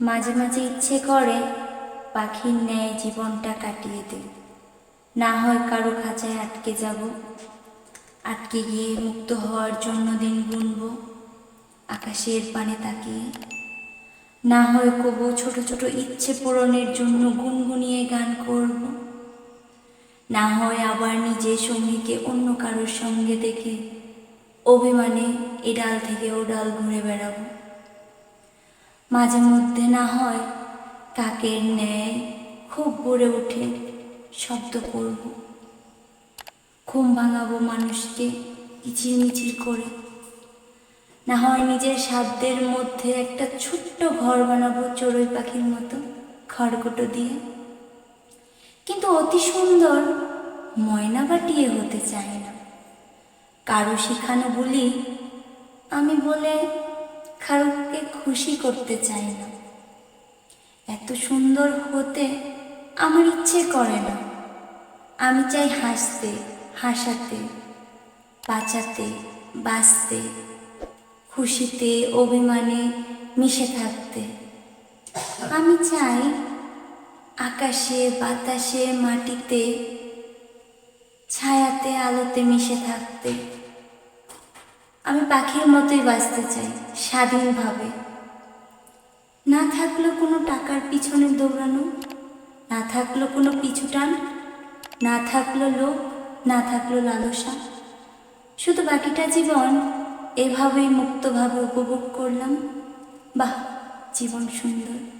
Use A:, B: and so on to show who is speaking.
A: মাঝে মাঝে ইচ্ছে করে পাখির ন্যায় জীবনটা কাটিয়ে দে না হয় কারও খাঁচায় আটকে যাব, আটকে গিয়ে মুক্ত হওয়ার জন্য দিন গুনব, আকাশের পানে তাকিয়ে। না হয় কবু ছোট ছোট ইচ্ছে পূরণের জন্য গুনগুনিয়ে গান করব। না হয় আবার নিজে সঙ্গীকে অন্য কারোর সঙ্গে দেখে অভিমানে এ ডাল থেকে ও ডাল ঘুরে বেড়াবো। মাঝে মধ্যে না হয় কাকের ন্যায় খুব গড়ে উঠে শব্দ করব। ঘুম ভাঙাবো মানুষকে কিচিরমিচির করে। না হয় নিজের সাধ্যের মধ্যে একটা ছোট্ট ঘর বানাবো চড়ুই পাখির মতো খড়কুটো দিয়ে। কিন্তু অতি সুন্দর ময়না বাটিয়ে হতে চায় না। কারও শেখানো বলি আমি বলে কারোকে খুশি করতে চাই না। এত সুন্দর হতে আমার ইচ্ছে করে না। আমি চাই হাসতে, হাসাতে, বাঁচাতে, বাঁচতে, খুশিতে, অভিমানে মিশে থাকতে। আমি চাই আকাশে, বাতাসে, মাটিতে, ছায়াতে, আলোতে মিশে থাকতে। আমি পাখির মতোই বাঁচতে চাই, স্বাধীনভাবে। না থাকল কোনো টাকার পিছনে দৌড়ানো, না থাকল কোনো পিছুটান না থাকল লোক না থাকল লালসা। শুধু বাকিটা জীবন এভাবেই মুক্তভাবে উপভোগ করলাম। বাহ, জীবন সুন্দর।